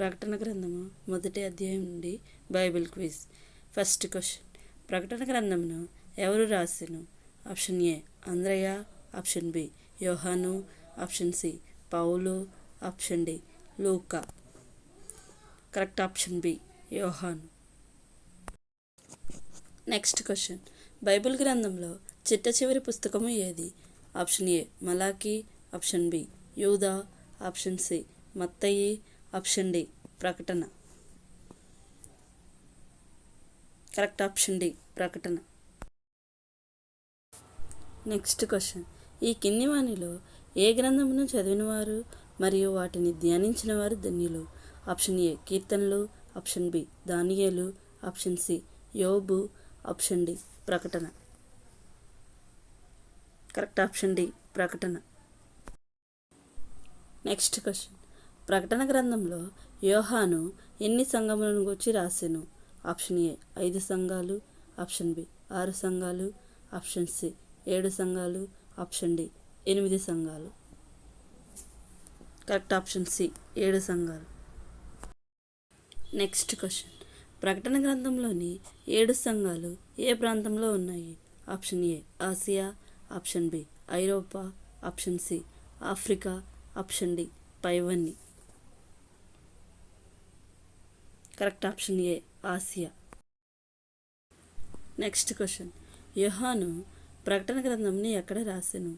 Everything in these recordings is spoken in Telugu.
ప్రకటన గ్రంథము మొదటి అధ్యాయం నుండి బైబిల్ క్విజ్. First question. ప్రకటన గ్రంథమును ఎవరు రాసిను? ఆప్షన్ ఏ ఆంధ్రయ ఆప్షన్ బి యోహాను. ఆప్షన్ సి పౌలు. ఆప్షన్ డి లూకా. కరెక్ట్ ఆప్షన్ బి యోహాను. Next question. బైబిల్ గ్రంథంలో చిట్ట చివరి పుస్తకము ఏది? ఆప్షన్ ఏ మలాకి ఆప్షన్ బి యూదా. ఆప్షన్ సి మత్తయి. ఆప్షన్ డి ప్రకటన. కరెక్ట్ ఆప్షన్ డి ప్రకటన. Next question. ఈ కింది వాణిలో ఏ గ్రంథమును చదివినవారు మరియు వాటిని ధ్యానించిన వారు ధన్యులు? ఆప్షన్ ఏ కీర్తనలు. ఆప్షన్ బి దానియేలు. ఆప్షన్ సి యోబు. ఆప్షన్ డి ప్రకటన. కరెక్ట్ ఆప్షన్ డి ప్రకటన. Next question. ప్రకటన గ్రంథంలో యోహాను ఎన్ని సంఘములను గురించి రాసెను? ఆప్షన్ ఏ ఐదు సంఘాలు. ఆప్షన్ బి ఆరు సంఘాలు. ఆప్షన్ సి ఏడు సంఘాలు. ఆప్షన్ డి ఎనిమిది సంఘాలు. కరెక్ట్ ఆప్షన్ సి ఏడు సంఘాలు. Next question. ప్రకటన గ్రంథంలోని ఏడు సంఘాలు ఏ ప్రాంతంలో ఉన్నాయి? Option A Asia. Option B ఐరోపా. Option C Africa. Option D పైవన్నీ correct option A Asia next question యోహాను ప్రకటన గ్రంథంని ఎక్కడ రాసాను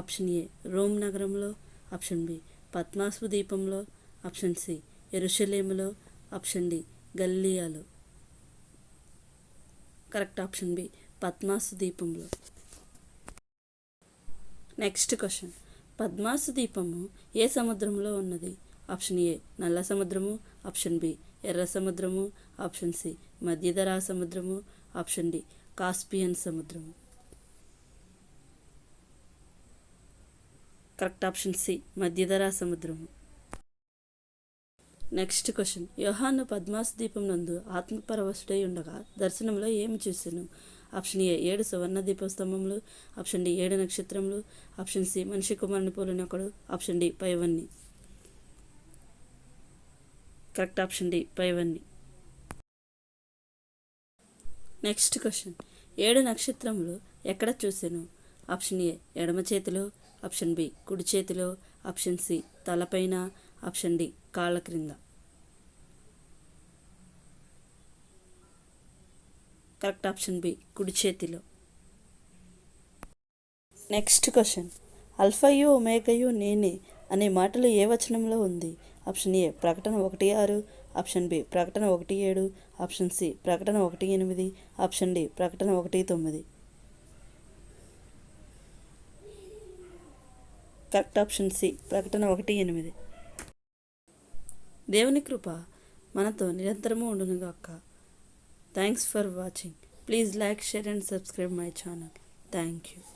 ఆప్షన్ ఏ రోమ్ నగరంలో. ఆప్షన్ బి పద్మాసు దీపంలో ఆప్షన్ సి ఎరుషలేములో. ఆప్షన్ డి గల్లియాలో. కరెక్ట్ ఆప్షన్ బి పద్మాసు దీపంలో నెక్స్ట్ క్వశ్చన్ పద్మాసు దీపము ఏ సముద్రంలో ఉన్నది? ఆప్షన్ ఏ నల్ల సముద్రము. ఆప్షన్ బి ఎర్ర సముద్రము ఆప్షన్ సి. మధ్యధరా సముద్రము ఆప్షన్ డి. కాస్పియన్ సముద్రము. Correct option C. మధ్యధరా సముద్రము. Next question. యోహాను పద్మాసు దీపం నందు ఆత్మపరవశుడై ఉండగా దర్శనంలో ఏమి చూసాను? Option A. ఏడు సువర్ణ దీపస్తంభములు. Option D. ఏడు నక్షత్రములు. Option C. మనిషి కుమారుని పోలినొకడు. Option D. పైవన్నీ. కరెక్ట్ ఆప్షన్ డి పైవన్నీ నెక్స్ట్ క్వశ్చన్. ఏడు నక్షత్రములు ఎక్కడ చూసాను? ఆప్షన్ ఏ ఎడమ చేతిలో ఆప్షన్ బి కుడి చేతిలో ఆప్షన్ సి తలపైన ఆప్షన్ డి కాళ్ళ క్రింద. కరెక్ట్ ఆప్షన్ బి కుడి చేతిలో. Next question. అల్ఫయు ఒమేగయు నేనే అనే మాటలు ఏ వచనంలో ఉంది? ఆప్షన్ ఏ ప్రకటన ఒకటి ఆరు. ఆప్షన్ బి ప్రకటన ఒకటి ఏడు. ఆప్షన్ సి ప్రకటన ఒకటి ఎనిమిది. ఆప్షన్ డి ప్రకటన ఒకటి తొమ్మిది. కరెక్ట్ ఆప్షన్ సి ప్రకటన ఒకటి ఎనిమిది. దేవుని కృప మనతో నిరంతరము ఉండునుగాక. Thanks for watching please like share and subscribe my channel thank you